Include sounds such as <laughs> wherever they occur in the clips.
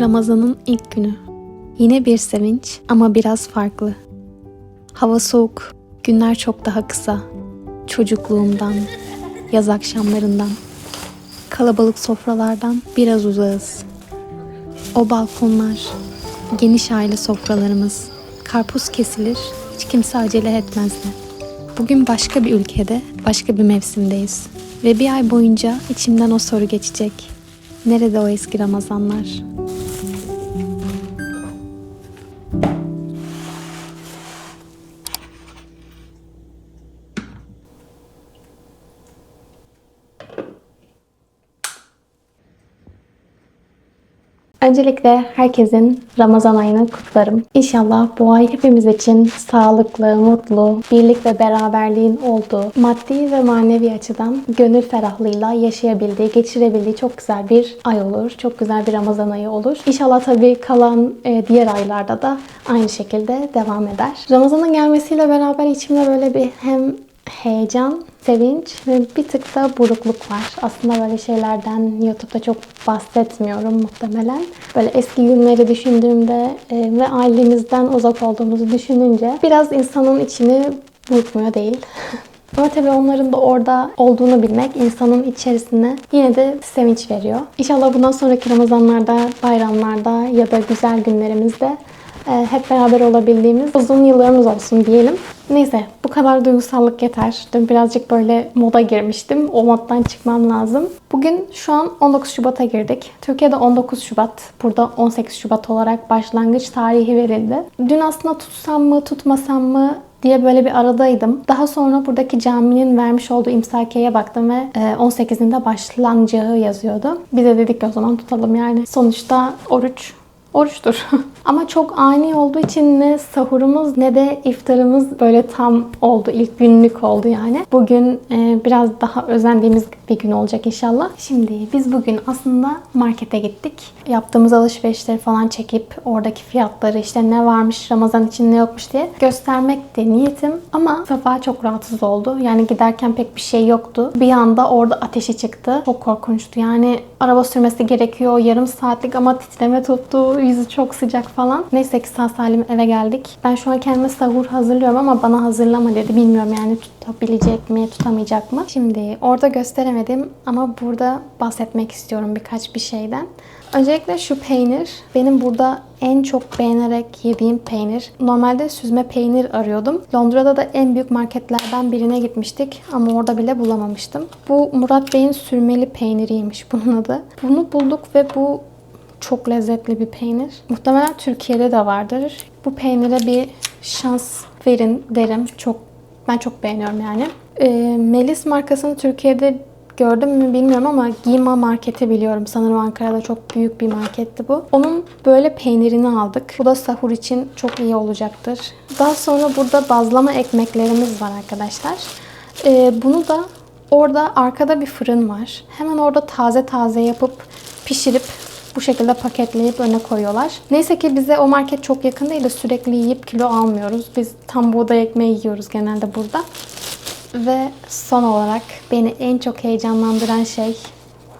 Ramazan'ın ilk günü. Yine bir sevinç ama biraz farklı. Hava soğuk, günler çok daha kısa. Çocukluğumdan, yaz akşamlarından, kalabalık sofralardan biraz uzağız. O balkonlar, geniş aile sofralarımız, karpuz kesilir, hiç kimse acele etmezdi. Bugün başka bir ülkede, başka bir mevsimdeyiz. Ve bir ay boyunca içimden o soru geçecek. Nerede o eski Ramazanlar? Öncelikle herkesin Ramazan ayını kutlarım. İnşallah bu ay hepimiz için sağlıklı, mutlu, birlik ve beraberliğin olduğu, maddi ve manevi açıdan gönül ferahlığıyla yaşayabildiği, geçirebildiği çok güzel bir ay olur. Çok güzel bir Ramazan ayı olur. İnşallah tabii kalan e, diğer aylarda da aynı şekilde devam eder. Ramazan'ın gelmesiyle beraber içimde böyle bir hem heyecan, sevinç ve bir tık da burukluk var. Aslında böyle şeylerden YouTube'da çok bahsetmiyorum muhtemelen. Böyle eski günleri düşündüğümde e, ve ailemizden uzak olduğumuzu düşününce biraz insanın içini burkmuyor değil. <laughs> Ama tabii onların da orada olduğunu bilmek insanın içerisine yine de sevinç veriyor. İnşallah bundan sonraki Ramazanlarda, bayramlarda ya da güzel günlerimizde hep beraber olabildiğimiz uzun yıllarımız olsun diyelim. Neyse bu kadar duygusallık yeter. Dün birazcık böyle moda girmiştim. O moddan çıkmam lazım. Bugün şu an 19 Şubat'a girdik. Türkiye'de 19 Şubat, burada 18 Şubat olarak başlangıç tarihi verildi. Dün aslında tutsam mı, tutmasam mı diye böyle bir aradaydım. Daha sonra buradaki caminin vermiş olduğu imsakiyeye baktım ve 18'inde başlanacağı yazıyordu. Biz de dedik ki o zaman tutalım yani. Sonuçta oruç oruçtur. <laughs> Ama çok ani olduğu için ne sahurumuz ne de iftarımız böyle tam oldu. İlk günlük oldu yani. Bugün e, biraz daha özendiğimiz bir gün olacak inşallah. Şimdi biz bugün aslında markete gittik. Yaptığımız alışverişleri falan çekip oradaki fiyatları işte ne varmış Ramazan için ne yokmuş diye göstermek de niyetim. Ama Safa çok rahatsız oldu. Yani giderken pek bir şey yoktu. Bir anda orada ateşi çıktı. Çok korkunçtu. Yani araba sürmesi gerekiyor. Yarım saatlik ama titreme tuttu. Yüzü çok sıcak falan. Neyse ki sağ salim eve geldik. Ben şu an kendime sahur hazırlıyorum ama bana hazırlama dedi. Bilmiyorum yani tutabilecek mi, tutamayacak mı? Şimdi orada gösteremedim ama burada bahsetmek istiyorum birkaç bir şeyden. Öncelikle şu peynir benim burada en çok beğenerek yediğim peynir. Normalde süzme peynir arıyordum. Londra'da da en büyük marketlerden birine gitmiştik ama orada bile bulamamıştım. Bu Murat Bey'in sürmeli peyniriymiş bunun adı. Bunu bulduk ve bu çok lezzetli bir peynir. Muhtemelen Türkiye'de de vardır. Bu peynire bir şans verin derim. Çok ben çok beğeniyorum yani. E, Melis markasını Türkiye'de gördüm mü bilmiyorum ama Gima marketi biliyorum. Sanırım Ankara'da çok büyük bir marketti bu. Onun böyle peynirini aldık. Bu da sahur için çok iyi olacaktır. Daha sonra burada bazlama ekmeklerimiz var arkadaşlar. Ee, bunu da orada arkada bir fırın var. Hemen orada taze taze yapıp pişirip bu şekilde paketleyip öne koyuyorlar. Neyse ki bize o market çok yakın değil de sürekli yiyip kilo almıyoruz. Biz tam buğday ekmeği yiyoruz genelde burada. Ve son olarak beni en çok heyecanlandıran şey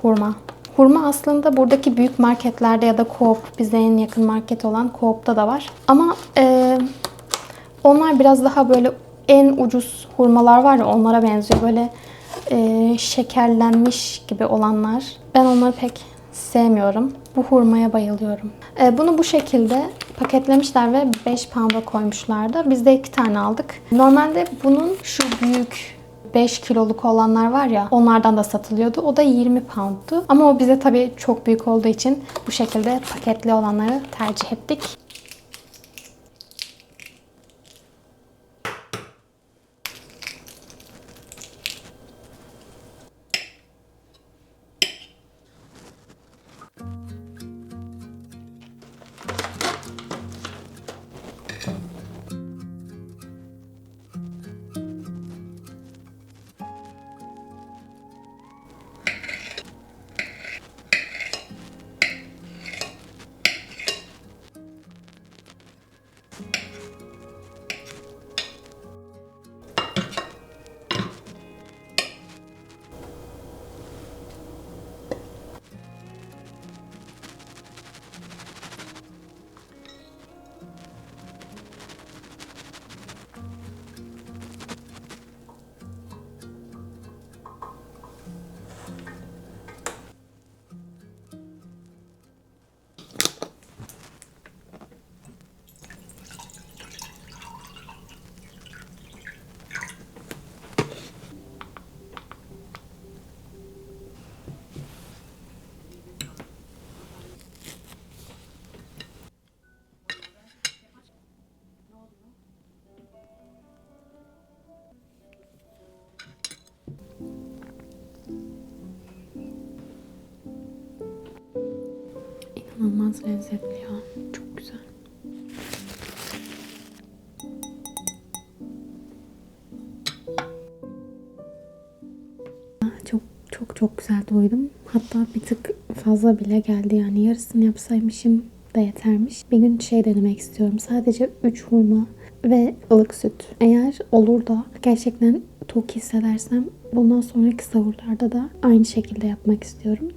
hurma. Hurma aslında buradaki büyük marketlerde ya da Coop, bize en yakın market olan Coop'ta da var. Ama e, onlar biraz daha böyle en ucuz hurmalar var ya onlara benziyor. Böyle e, şekerlenmiş gibi olanlar. Ben onları pek sevmiyorum. Bu hurmaya bayılıyorum. E, bunu bu şekilde paketlemişler ve 5 pound'a koymuşlardı. Biz de 2 tane aldık. Normalde bunun şu büyük 5 kiloluk olanlar var ya onlardan da satılıyordu. O da 20 pound'tu. Ama o bize tabii çok büyük olduğu için bu şekilde paketli olanları tercih ettik. İnanılmaz lezzetli ya. Çok güzel. Çok çok çok güzel doydum. Hatta bir tık fazla bile geldi yani. Yarısını yapsaymışım da yetermiş. Bir gün şey denemek istiyorum. Sadece 3 hurma ve ılık süt. Eğer olur da gerçekten tok hissedersem bundan sonraki sahurlarda da aynı şekilde yapmak istiyorum.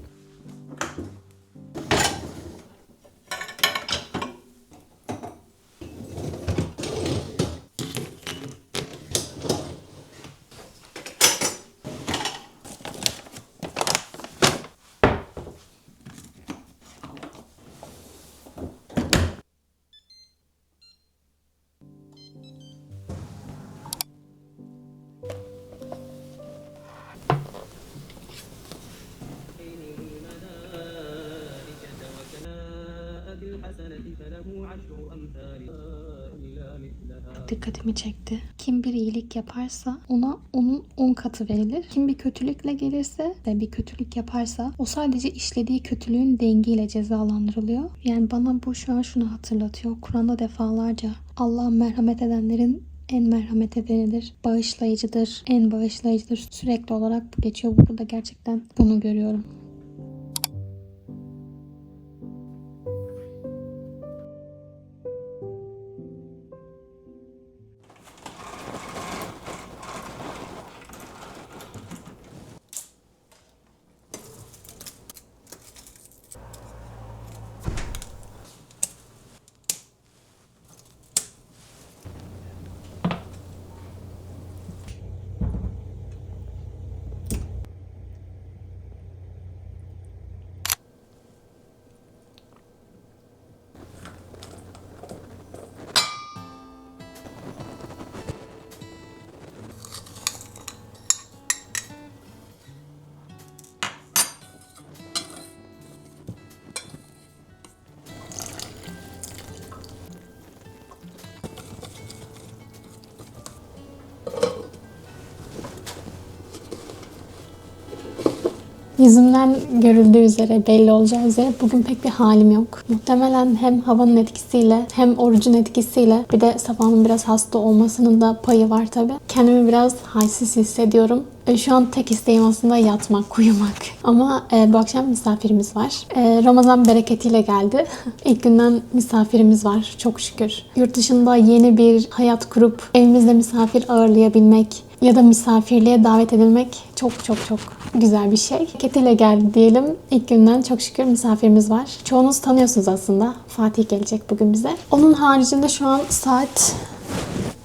Dikkatimi çekti. Kim bir iyilik yaparsa ona onun 10 katı verilir. Kim bir kötülükle gelirse ve bir kötülük yaparsa o sadece işlediği kötülüğün dengiyle cezalandırılıyor. Yani bana bu şu an şunu hatırlatıyor. Kur'an'da defalarca Allah merhamet edenlerin en merhamet edenidir, bağışlayıcıdır, en bağışlayıcıdır. Sürekli olarak bu geçiyor. Burada gerçekten bunu görüyorum. Yüzümden görüldüğü üzere, belli olacağı üzere bugün pek bir halim yok. Muhtemelen hem havanın etkisiyle hem orucun etkisiyle bir de sabahın biraz hasta olmasının da payı var tabi. Kendimi biraz halsiz hissediyorum. E, Şu an tek isteğim aslında yatmak, uyumak. Ama e, bu akşam misafirimiz var. E, Ramazan bereketiyle geldi. <laughs> İlk günden misafirimiz var çok şükür. Yurt dışında yeni bir hayat kurup evimizde misafir ağırlayabilmek, ya da misafirliğe davet edilmek çok çok çok güzel bir şey. Ketiyle geldi diyelim. İlk günden çok şükür misafirimiz var. Çoğunuz tanıyorsunuz aslında. Fatih gelecek bugün bize. Onun haricinde şu an saat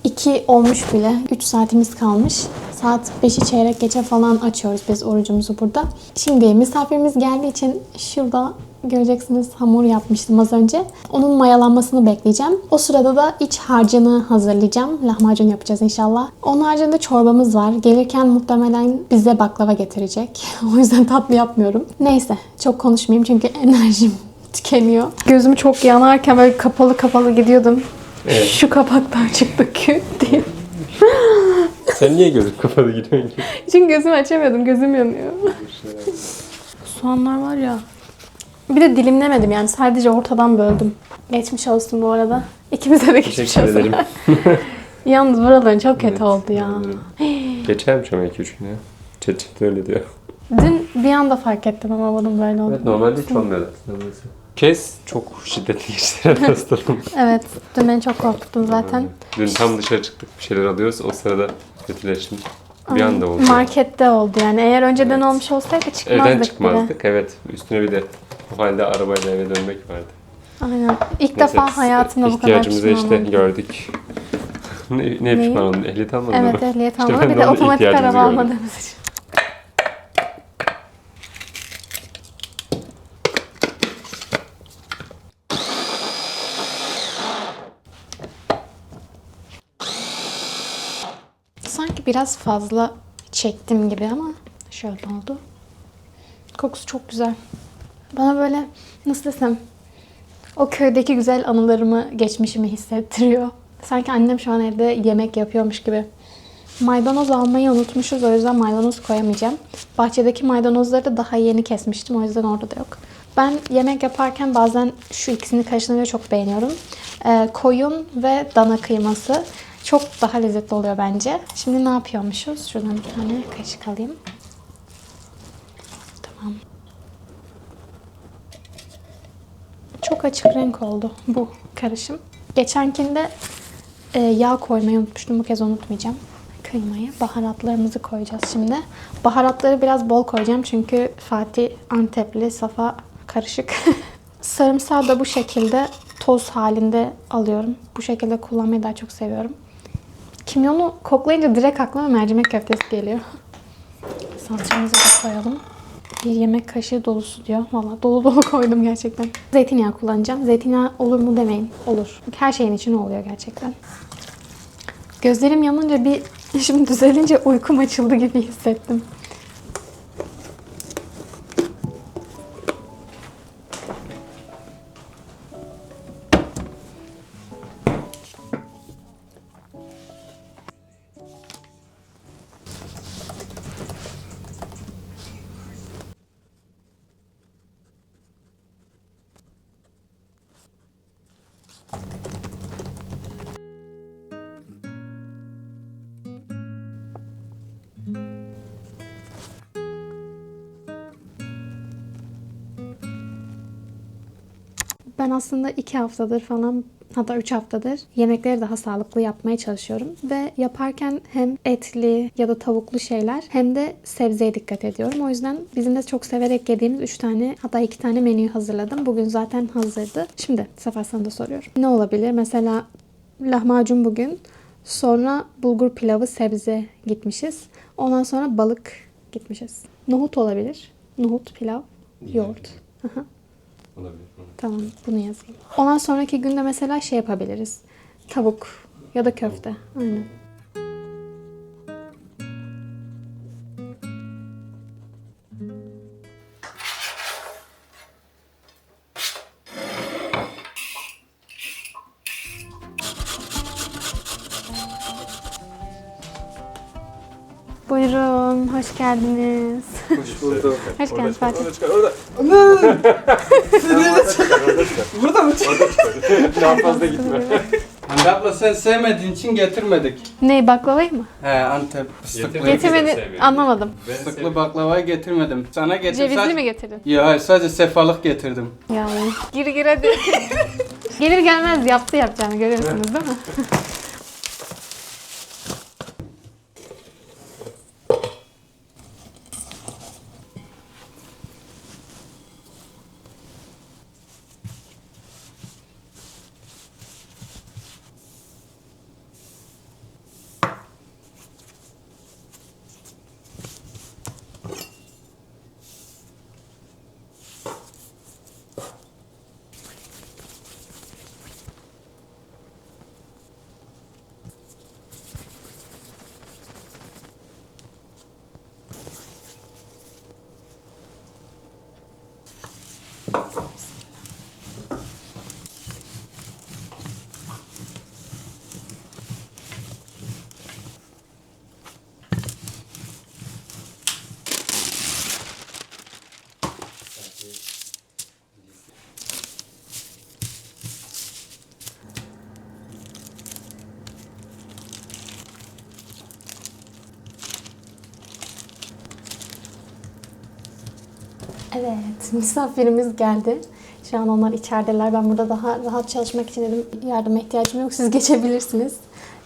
2 olmuş bile. 3 saatimiz kalmış. Saat 5'i çeyrek geçe falan açıyoruz biz orucumuzu burada. Şimdi misafirimiz geldiği için şurada göreceksiniz hamur yapmıştım az önce. Onun mayalanmasını bekleyeceğim. O sırada da iç harcını hazırlayacağım. Lahmacun yapacağız inşallah. Onun haricinde çorbamız var. Gelirken muhtemelen bize baklava getirecek. <laughs> o yüzden tatlı yapmıyorum. Neyse çok konuşmayayım çünkü <laughs> enerjim tükeniyor. Gözüm çok yanarken böyle kapalı kapalı gidiyordum. Evet. Şu kapaktan çıktı küt <laughs> diye. Sen niye gözün kapalı gidiyorsun ki? Çünkü gözümü açamıyordum. Gözüm yanıyor. Soğanlar var ya. Bir de dilimlemedim yani. Sadece ortadan böldüm. Geçmiş olsun bu arada. İkimize de geçmiş Teşekkür olsun. ederim. <laughs> Yalnız buraların çok kötü Evet, oldu ya. ederim. Geçermiş ama 2-3 gün ya. Chat chat öyle diyor. Dün bir anda fark ettim ama bunun böyle olduğunu. Evet normalde hiç olmuyordu aslında burası. Kez çok şiddetli geçti herhalde hastalığım. <laughs> Evet. Dün beni çok korkuttun zaten. Dün tam dışarı çıktık bir şeyler alıyoruz. O sırada kötüleştim. Bir anda oldu. Markette oldu yani. Eğer önceden Evet. olmuş olsaydı çıkmazdık Evden bile. çıkmazdık. Evet. Üstüne bir de bu halde arabayla eve dönmek vardı. Aynen. İlk Neyse, defa hayatımda bu kadar pişman işte oldum. gördük. <laughs> ne, ne Neyi? pişman oldun? Ehliyet almadın mı? Evet ehliyet İşte almalı. ben bir de otomatik araba almadığımız için. Sanki biraz fazla çektim gibi ama şöyle oldu. Kokusu çok güzel. Bana böyle nasıl desem o köydeki güzel anılarımı, geçmişimi hissettiriyor. Sanki annem şu an evde yemek yapıyormuş gibi. Maydanoz almayı unutmuşuz o yüzden maydanoz koyamayacağım. Bahçedeki maydanozları da daha yeni kesmiştim o yüzden orada da yok. Ben yemek yaparken bazen şu ikisini karıştırmayı çok beğeniyorum. Ee, koyun ve dana kıyması çok daha lezzetli oluyor bence. Şimdi ne yapıyormuşuz? Şuradan bir tane kaşık alayım. Tamam. Çok açık renk oldu bu karışım. Geçenkinde e, yağ koymayı unutmuştum. Bu kez unutmayacağım. Kıymayı, baharatlarımızı koyacağız şimdi. Baharatları biraz bol koyacağım çünkü Fatih Antepli, Safa karışık. <laughs> Sarımsağı da bu şekilde toz halinde alıyorum. Bu şekilde kullanmayı daha çok seviyorum. Kimyonu koklayınca direkt aklıma mercimek köftesi geliyor. Salçamızı da koyalım. Bir yemek kaşığı dolusu diyor. Valla dolu dolu koydum gerçekten. Zeytinyağı kullanacağım. Zeytinyağı olur mu demeyin. Olur. Her şeyin içine oluyor gerçekten. Gözlerim yanınca bir <laughs> şimdi düzelince uykum açıldı gibi hissettim. Ben aslında iki haftadır falan hatta üç haftadır yemekleri daha sağlıklı yapmaya çalışıyorum. Ve yaparken hem etli ya da tavuklu şeyler hem de sebzeye dikkat ediyorum. O yüzden bizim de çok severek yediğimiz üç tane hatta iki tane menüyü hazırladım. Bugün zaten hazırdı. Şimdi Sefer sana da soruyorum. Ne olabilir? Mesela lahmacun bugün. Sonra bulgur pilavı sebze gitmişiz. Ondan sonra balık gitmişiz. Nohut olabilir. Nohut, pilav, yoğurt. Aha. Olabilir. Tamam bunu yazayım. Ondan sonraki günde mesela şey yapabiliriz. Tavuk ya da köfte. Aynen. Buyurun, hoş geldiniz. Hoş bulduk. Hoş geldin Fatih. Orada çıkar. Orada. Burada mı? Orada çıkar. Daha fazla gitme. Hande abla sen sevmediğin için getirmedik. Ne baklavayı mı? He Antep fıstıklı. Getirmedi anlamadım. Fıstıklı baklavayı getirmedim. Sana getir. Cevizli mi getirdin? Ya hayır sadece sefalık getirdim. Ya gir gir hadi. Gelir gelmez yaptı yapacağını görüyorsunuz değil mi? <laughs> Evet, misafirimiz geldi. Şu an onlar içerideler. Ben burada daha rahat çalışmak için dedim yardıma ihtiyacım yok. Siz <laughs> geçebilirsiniz.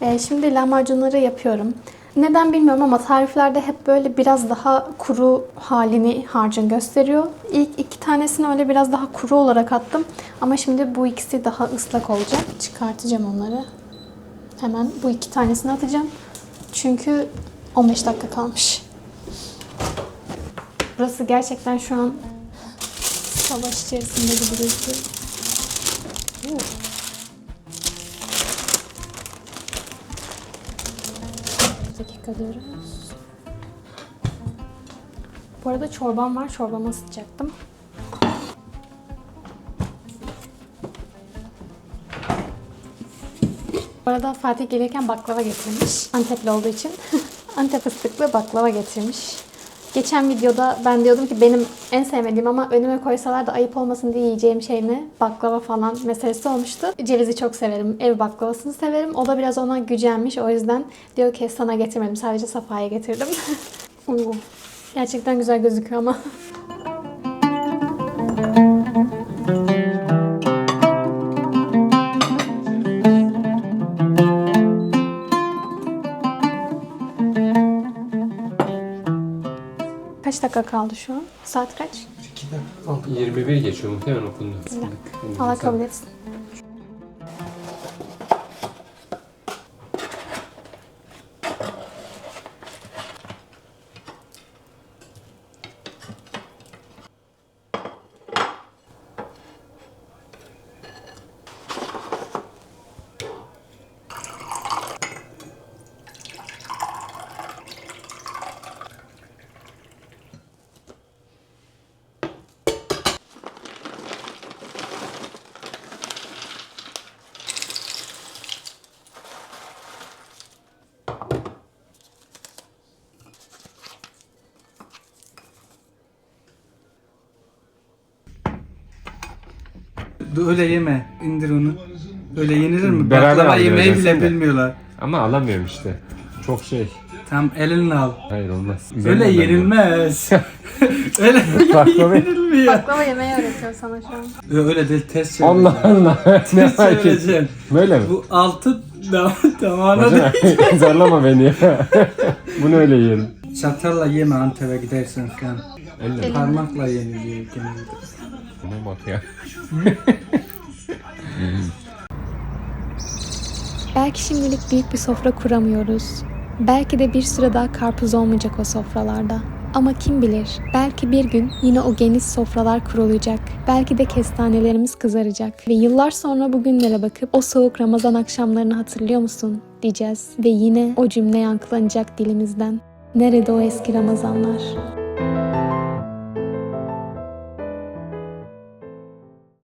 Ee, şimdi lahmacunları yapıyorum. Neden bilmiyorum ama tariflerde hep böyle biraz daha kuru halini harcın gösteriyor. İlk iki tanesini öyle biraz daha kuru olarak attım. Ama şimdi bu ikisi daha ıslak olacak. Çıkartacağım onları. Hemen bu iki tanesini atacağım. Çünkü 15 dakika kalmış. Burası gerçekten şu an savaş içerisinde gibi gözüküyor. Dakika diyoruz. Bu arada çorbam var. Çorbamı ısıtacaktım. Bu arada Fatih gelirken baklava getirmiş. Antepli olduğu için. <laughs> Antep fıstıklı baklava getirmiş. Geçen videoda ben diyordum ki benim en sevmediğim ama önüme koysalar da ayıp olmasın diye yiyeceğim şey ne? Baklava falan meselesi olmuştu. Cevizi çok severim. Ev baklavasını severim. O da biraz ona gücenmiş. O yüzden diyor ki sana getirmedim. Sadece Safa'ya getirdim. <laughs> Gerçekten güzel gözüküyor ama. Dakika kaldı şu an? Saat kaç? 21 geçiyor muhtemelen okundu. Allah kabul etsin. Öyle yeme. İndir onu. Öyle yenilir mi? Beraber Baklava yemeyi bile de. bilmiyorlar. Ama alamıyorum işte. Çok şey. Tam elinle al. Hayır olmaz. Öyle ben yenilmez. <laughs> Öyle Baklava- <laughs> yenilmiyor. Baklava yemeyi öğretiyor sana şu an. Öyle değil test bu. Allah Allah. <laughs> ne Test fark et. söyleyeceğim. Böyle mi? Bu altı dam damağına değil. Zorlama beni ya. Bunu öyle yiyelim. Çatalla yeme Antep'e gidersen falan. Elle. Parmakla yeniliyor genelde. Buna bak ya. <laughs> Belki şimdilik büyük bir sofra kuramıyoruz. Belki de bir süre daha karpuz olmayacak o sofralarda. Ama kim bilir, belki bir gün yine o geniş sofralar kurulacak. Belki de kestanelerimiz kızaracak. Ve yıllar sonra bugünlere bakıp o soğuk Ramazan akşamlarını hatırlıyor musun diyeceğiz. Ve yine o cümle yankılanacak dilimizden. Nerede o eski Ramazanlar?